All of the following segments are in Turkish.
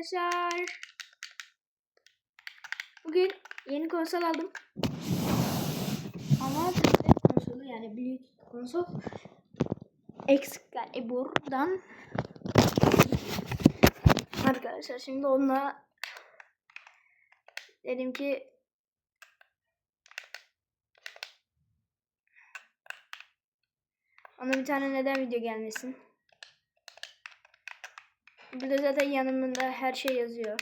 arkadaşlar. Bugün yeni konsol aldım. Ama konsolu yani büyük konsol Excalibur'dan Arkadaşlar şimdi onunla dedim ki ona bir tane neden video gelmesin. Burada zaten yanımda her şey yazıyor.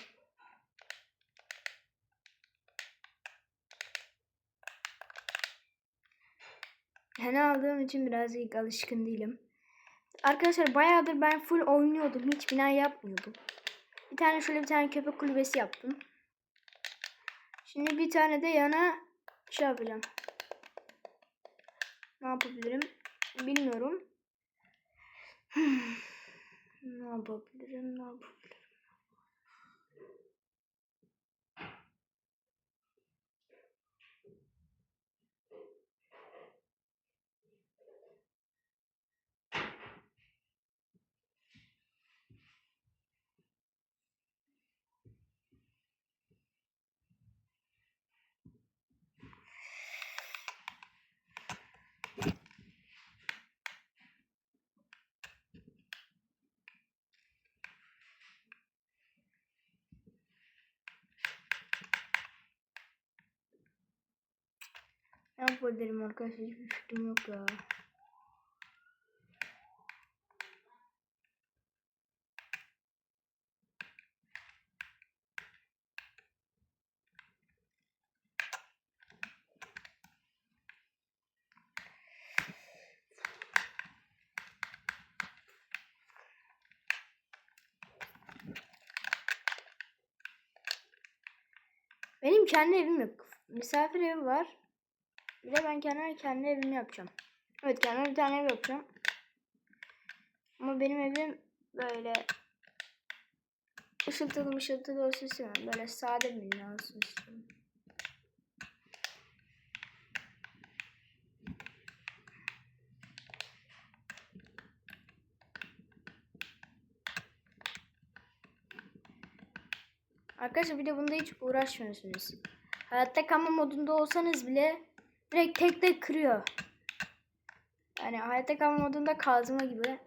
Yeni aldığım için birazcık alışkın değilim. Arkadaşlar bayağıdır ben full oynuyordum. Hiç bina yapmıyordum. Bir tane şöyle bir tane köpek kulübesi yaptım. Şimdi bir tane de yana şey yapacağım. Ne yapabilirim? Bilmiyorum. Ne yapabilirim? Ne yapabilirim? Yapabilirim arkadaşlar? Hiçbir fikrim yok ya. Benim kendi evim yok. Misafir evi var. Bir de ben kendime kendi evimi yapacağım. Evet kendime bir tane ev yapacağım. Ama benim evim böyle ışıltılı ışıltılı olsun istiyorum. Böyle sade bir bina olsun istiyorum. Arkadaşlar bir de bunda hiç uğraşmıyorsunuz. Hayatta kalma modunda olsanız bile direkt tek tek kırıyor. Yani hayatta kalma modunda kazma gibi.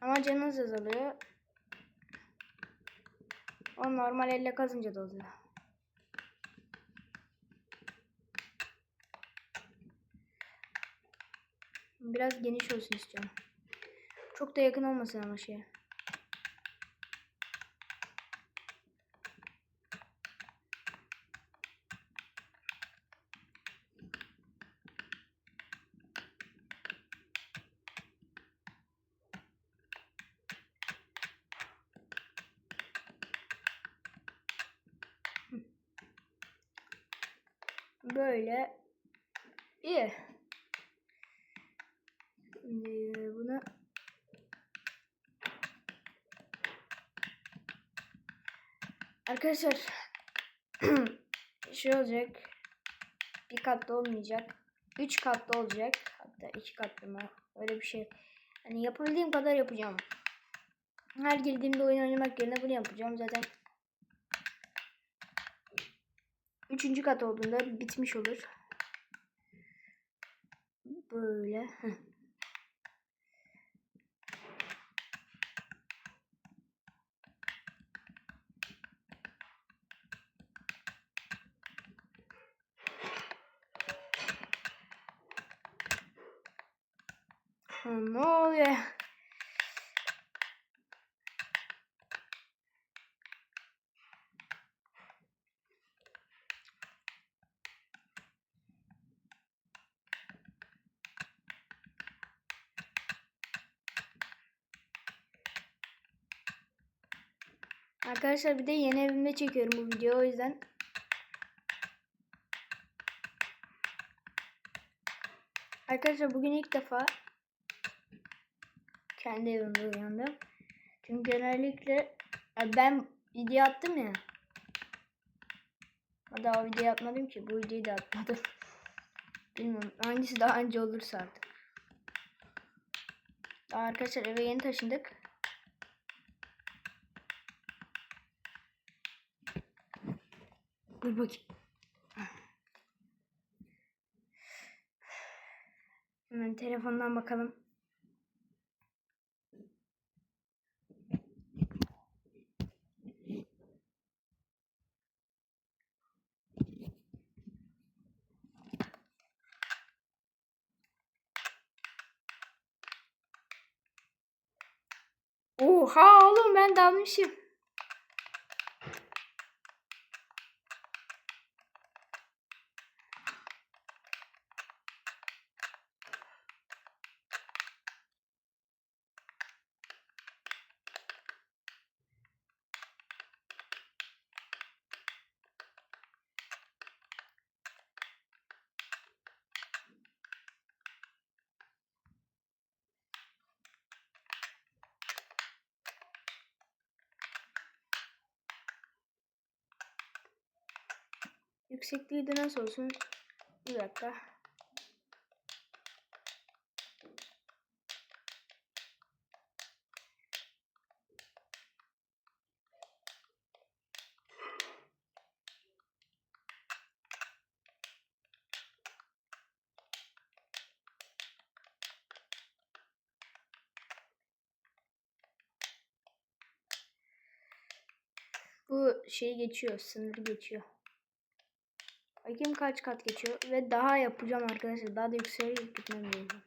Ama canınız azalıyor. O normal elle kazınca da oluyor. Biraz geniş olsun istiyorum. Çok da yakın olmasın ama şeye. Böyle iyi. Şimdi bunu Arkadaşlar şey olacak. Bir katlı olmayacak. Üç katlı olacak. Hatta iki katlı mı? Öyle bir şey. Hani yapabildiğim kadar yapacağım. Her girdiğimde oyun oynamak yerine bunu yapacağım. Zaten Üçüncü kat olduğunda bitmiş olur. Böyle. Ne oluyor? Arkadaşlar bir de yeni evimde çekiyorum bu videoyu o yüzden. Arkadaşlar bugün ilk defa kendi evimde uyandım. Çünkü genellikle ben video attım ya. Daha video atmadım ki. Bu videoyu da atmadım. Bilmiyorum. Hangisi daha önce olursa artık. Daha arkadaşlar eve yeni taşındık. Dur bakayım. Hemen telefondan bakalım. Oha oğlum ben dalmışım. Yüksekliği de nasıl olsun? Bir dakika. Bu şeyi geçiyor, sınırı geçiyor. Bakayım kaç kat geçiyor ve daha yapacağım arkadaşlar. Daha da yükseğe gitmem lazım.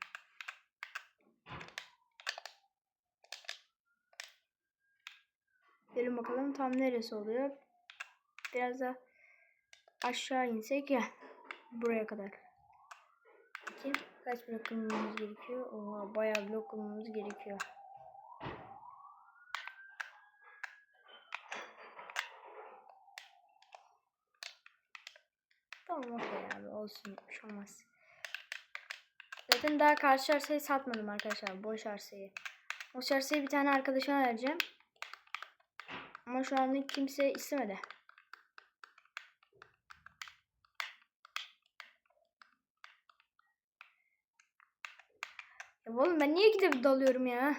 Gelin bakalım tam neresi oluyor. Biraz da aşağı insek ya. Buraya kadar. Bakayım kaç blok kırmamız gerekiyor. Oha bayağı blok kırmamız gerekiyor. Tamam okey abi olsun bir olmaz. Zaten daha karşı arsayı satmadım arkadaşlar. Boş arsayı. Boş arsayı bir tane arkadaşıma vereceğim. Ama şu anda kimse istemedi. Ya oğlum ben niye gidip dalıyorum ya?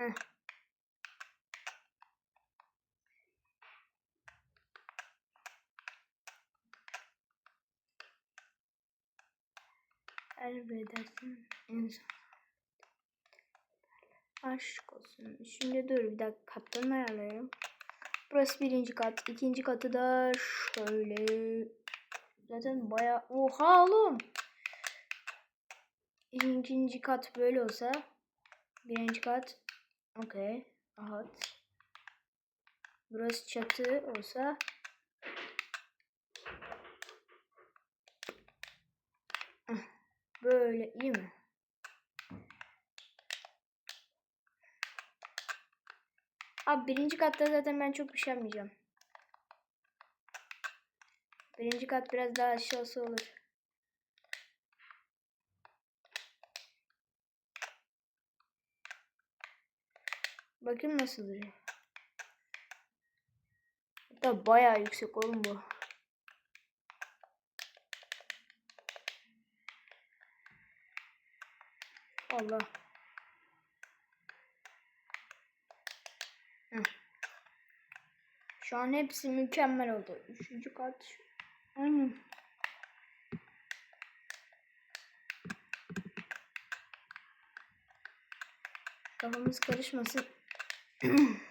Heh. Aşk olsun. Şimdi dur bir dakika katlarını ayarlayalım. Burası birinci kat. ikinci katı da şöyle. Zaten baya... Oha oğlum. İkinci kat böyle olsa. Birinci kat. Okey. Rahat. Burası çatı olsa. Böyle iyi mi? Abi birinci katta zaten ben çok yapmayacağım. Birinci kat biraz daha aşağısı olur. Bakayım nasıl duruyor. Hatta bayağı yüksek oğlum bu. Allah. Şu an hepsi mükemmel oldu. Üçüncü kat. Aynen. Kafamız karışmasın.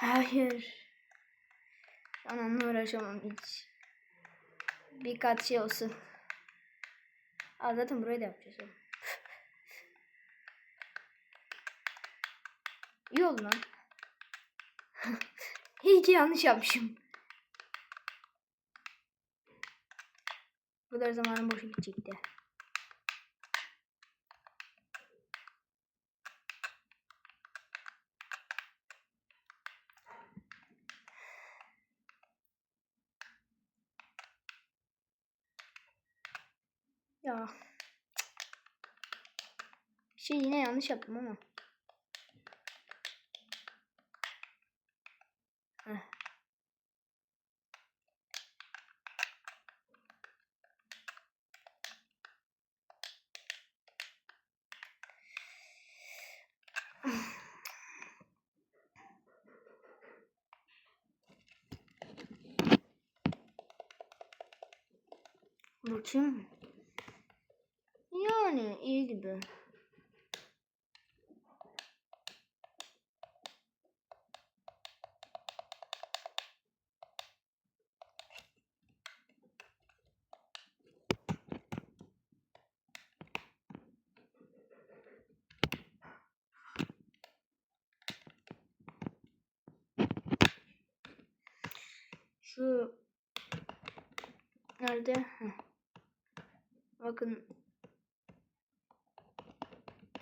Hayır. Şu an onunla uğraşamam hiç. Bir kat şey olsun. Aa, zaten burayı da yapacağız. İyi oldu lan. Ki yanlış yapmışım. Bu kadar zamanım boşa gidecekti. 你笑个么么 nerede? Bakın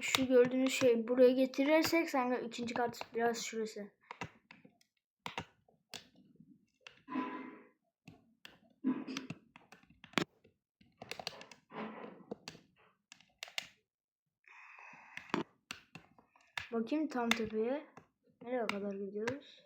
şu gördüğünüz şey buraya getirirsek sanki ikinci kat biraz şurası. Bakayım tam tepeye. Nereye kadar gidiyoruz?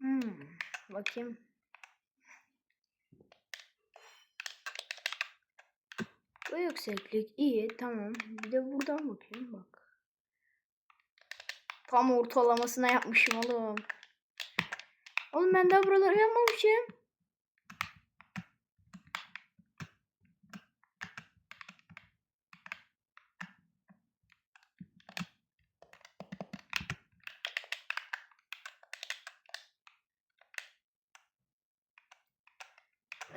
Hmm, bakayım. Bu yükseklik iyi tamam. Bir de buradan bakayım bak. Tam ortalamasına yapmışım oğlum. Oğlum ben daha buraları yapmamışım.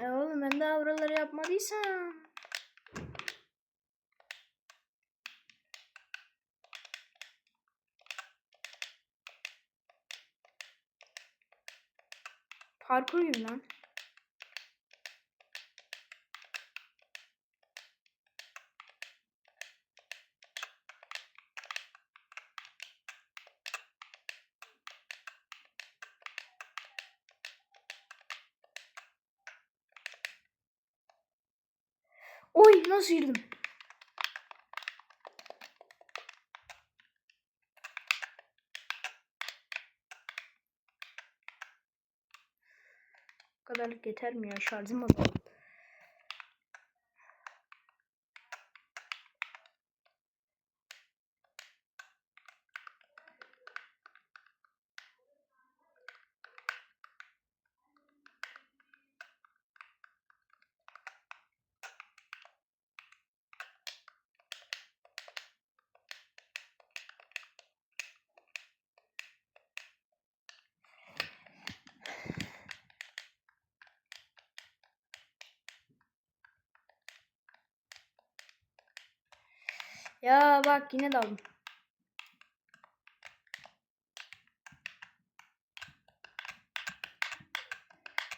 E oğlum ben yapmadıysam. Parkuruyum lan. Nasıl girdim? Bu kadarlık yeter mi ya? Şarjım azaldı. Ya bak yine daldım.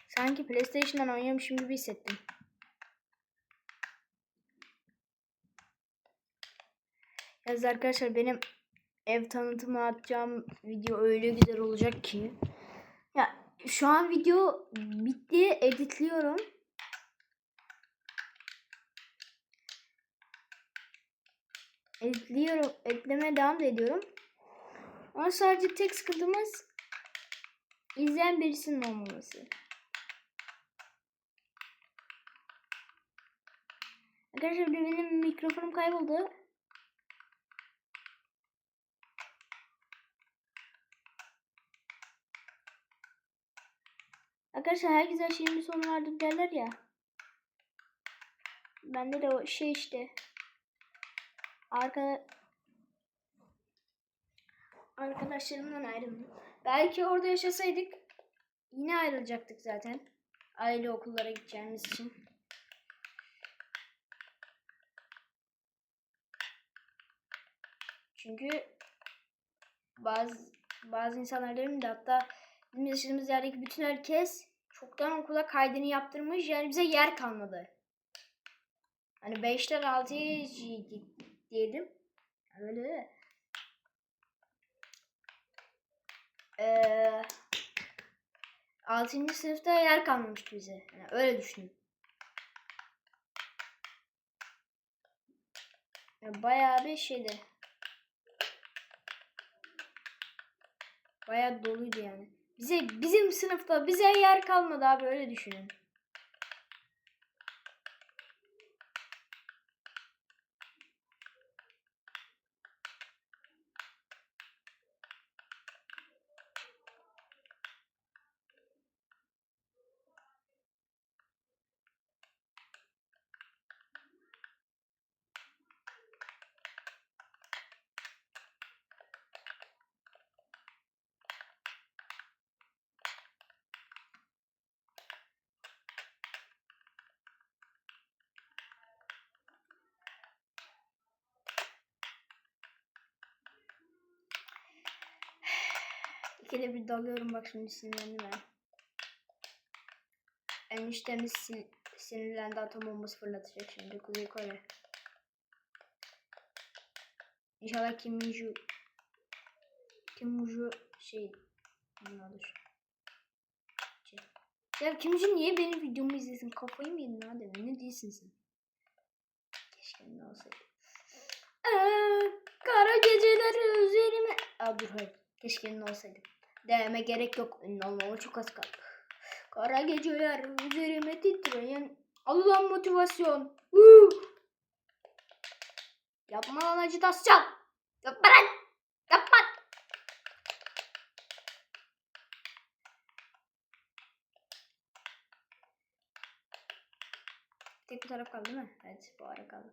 Sanki PlayStation'dan oynuyormuşum gibi hissettim. Yalnız arkadaşlar benim ev tanıtımı atacağım video öyle güzel olacak ki. Ya şu an video bitti editliyorum. Editliyorum, editlemeye devam da ediyorum. Ama sadece tek sıkıntımız izleyen birisinin olmaması. Arkadaşlar benim mikrofonum kayboldu. Arkadaşlar her güzel şeyin bir sonu vardır derler ya. Bende de o şey işte. Arka arkadaşlarımdan ayrıldım. Belki orada yaşasaydık yine ayrılacaktık zaten. Aile okullara gideceğimiz için. Çünkü bazı bazı insanlar derim de hatta bizim yaşadığımız yerdeki bütün herkes çoktan okula kaydını yaptırmış. Yani bize yer kalmadı. Hani 5'ten 6'ya diyelim. Öyle. Ee, 6. sınıfta yer kalmamıştı bize. Yani öyle düşünün. Yani bayağı bir şeydi. Bayağı doluydu yani. Bize bizim sınıfta bize yer kalmadı abi öyle düşünün. Dalıyorum bak şimdi sinirlendim ben. Eniştemiz sin sinirlendi atom bombası fırlatacak şimdi Kuzey Kore. İnşallah Kim Min-ju Kim Min-ju şey ne. Şey. Ya Kim Min-ju niye benim videomu izlesin? Kafayı mı yedin adam? Ne değilsin sen? Keşke ne olsaydı. Ee, kara geceler üzerime... Aa hayır. Keşke ne olsaydı. Dememe gerek yok. Ünlü olmama çok az kaldı. Kara geceler üzerime titreyen alınan motivasyon. Woo! Yapma lan acitasyon. Yapma lan. Yapma. Tek bu taraf kaldı değil mi? Evet bu ara kaldı.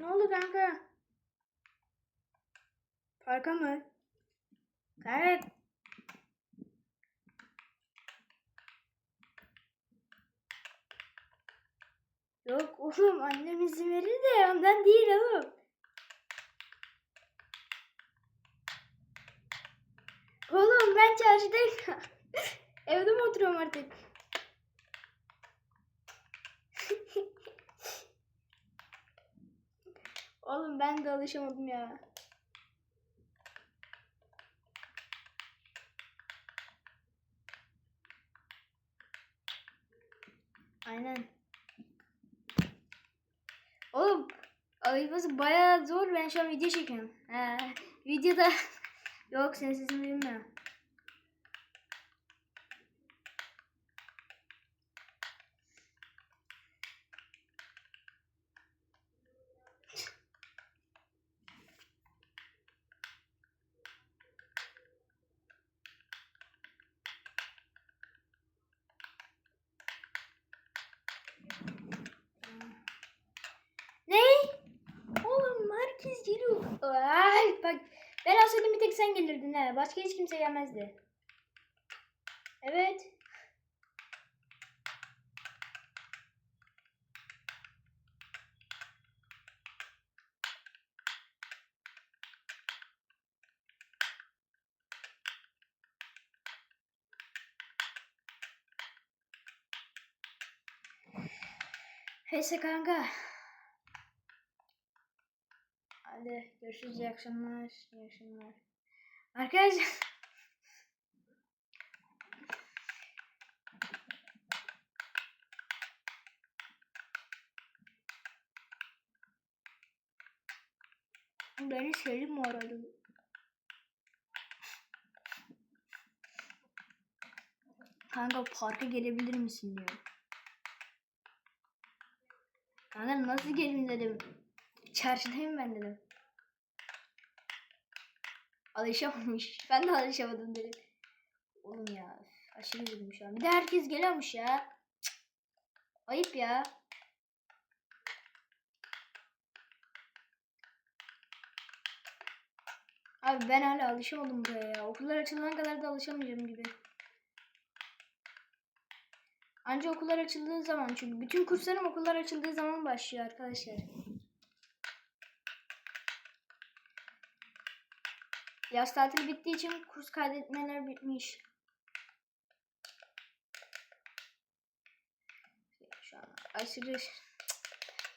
Ne oldu kanka? Parka mı? Evet. Yok oğlum annem izin verir de ondan değil oğlum. Oğlum ben çarşıdayım. Evde mi oturuyorum artık? Oğlum ben de alışamadım ya. Aynen. Oğlum alışması bayağı zor. Ben şu an video çekiyorum. He, videoda yok senin sesini herkes geliyor. Ay bak ben olsaydım bir tek sen gelirdin ha. Başka hiç kimse gelmezdi. Evet. Neyse kanka. Hadi görüşürüz. İyi akşamlar. İyi akşamlar. Arkadaşlar. Beni Selim aradı? Kanka parka gelebilir misin diyor. Kanka nasıl gelin dedim. Çarşıdayım ben dedim. Alışamamış. Ben de alışamadım dedim. Oğlum ya aşırı üzüldüm şu an. Bir de herkes geliyormuş ya. Cık. Ayıp ya. Abi ben hala alışamadım buraya ya. Okullar açılana kadar da alışamayacağım gibi. Anca okullar açıldığı zaman çünkü bütün kurslarım okullar açıldığı zaman başlıyor arkadaşlar. Yaz tatili bittiği için kurs kaydetmeler bitmiş. Şu an aşırı...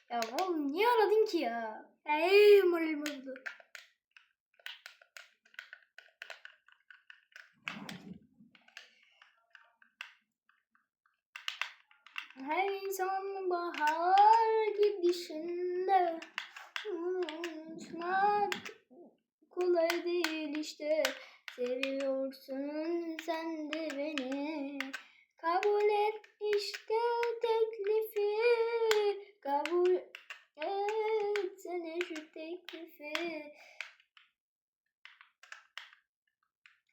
Ya oğlum niye aradın ki ya? Hey moralim bozuldu. Her sonbahar gidişinde unutmak kolay değil işte. Seviyorsun sen de beni. Kabul et işte teklifi. Kabul etsene şu teklifi.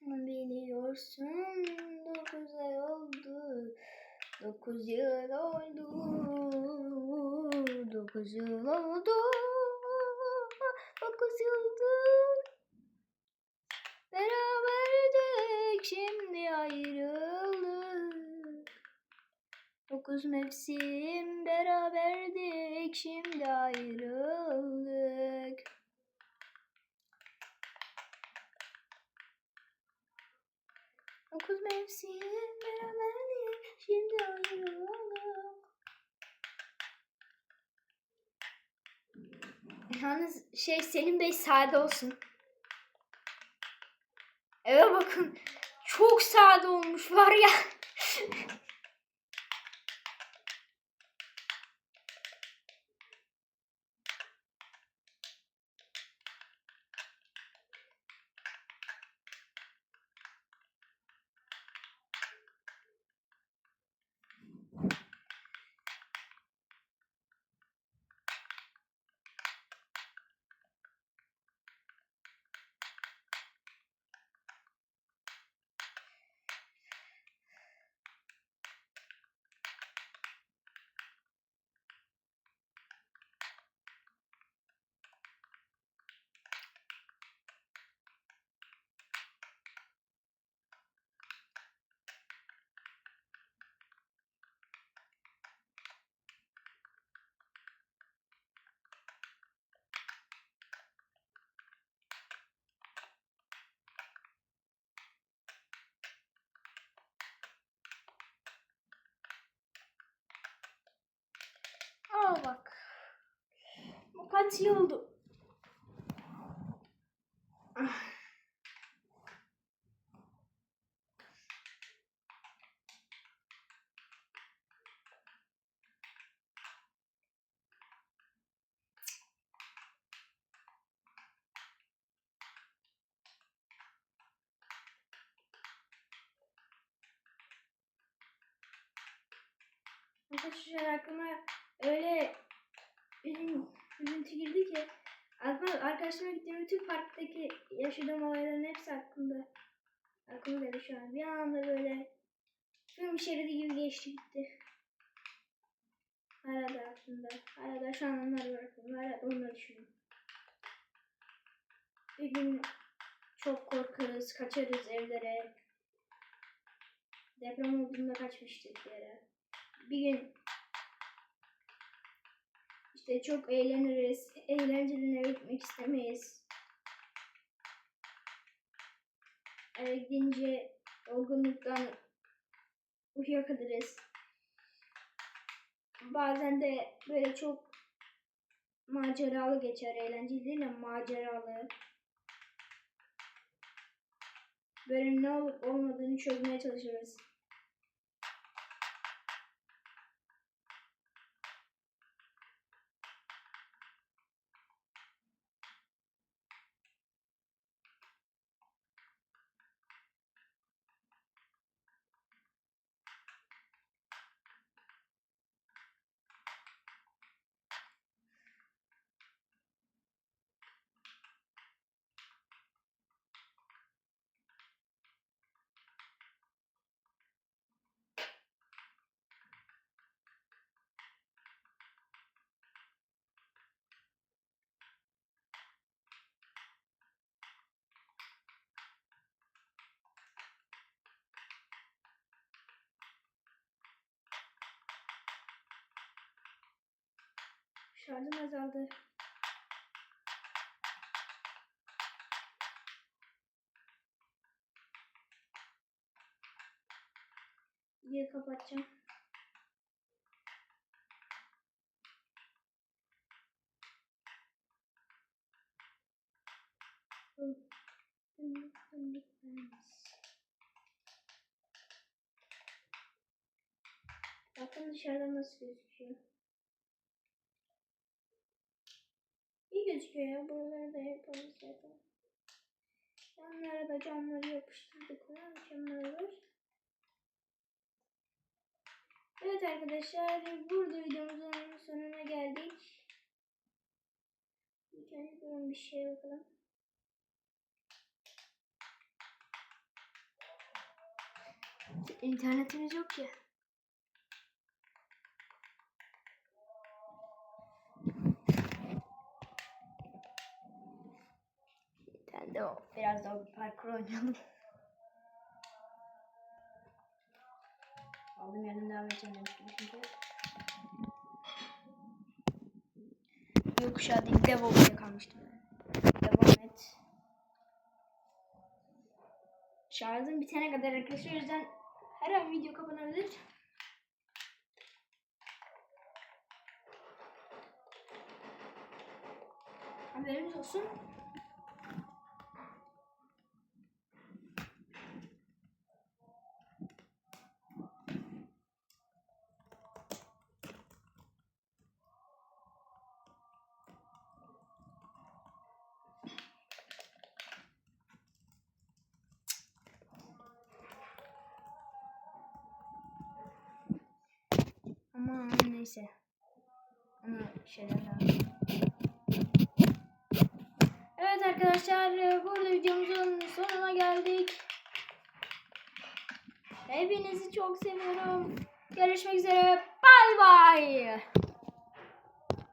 Biliyorsun dokuz ay oldu. Dokuz yıl oldu. Dokuz yıl oldu. Dokuz yıldır Beraberdik şimdi ayrıldık. Dokuz mevsim beraberdik şimdi ayrıldık. Dokuz mevsim beraberdik şimdi ayrıldık. Yalnız şey Selim Bey sade olsun. Eve bakın. Çok sade olmuş var ya. Bak. Bu kaç yıl oldu? Arkadaşlar aklıma öyle üzün, üzüntü girdi ki aklıma arkadaşlarıma gittiğim bütün parktaki yaşadığım olayların hepsi aklımda. Aklıma geldi şu an. Bir anda böyle film şeridi gibi geçti gitti. Hala da aklımda. Hala da şu an onlar var aklımda. Hala da onları düşünüyorum. Bir gün çok korkarız, kaçarız evlere. Deprem olduğunda kaçmıştık bir yere. Bir gün işte çok eğleniriz. Eğlenceli eve gitmek istemeyiz. Eve gidince olgunluktan uyuyakalırız. Bazen de böyle çok maceralı geçer. Eğlenceli değil ama maceralı. Böyle ne olup olmadığını çözmeye çalışırız. Şarjım azaldı. Diye kapatacağım. Bakın dışarıdan nasıl gözüküyor. Gözüküyor ya. Buraları da yapalım zaten. Yanlara da camları yapıştırdık. Ne mükemmel olur. Evet arkadaşlar. Burada videomuzun sonuna geldik. Durun bir şeye bakalım. İnternetimiz yok ki. Ben de biraz da o parkur oynayalım. Aldım devam edeceğim demiştim çünkü. Yokuşağı değil Devol'da kalmıştım ben. Devam et. Şarjım bitene kadar arkadaşlar o yüzden her an video kapanabilir. Haberiniz olsun. Ama neyse. Ama şeyler daha. Evet arkadaşlar burada videomuzun sonuna geldik. Hepinizi çok seviyorum. Görüşmek üzere. Bay bay.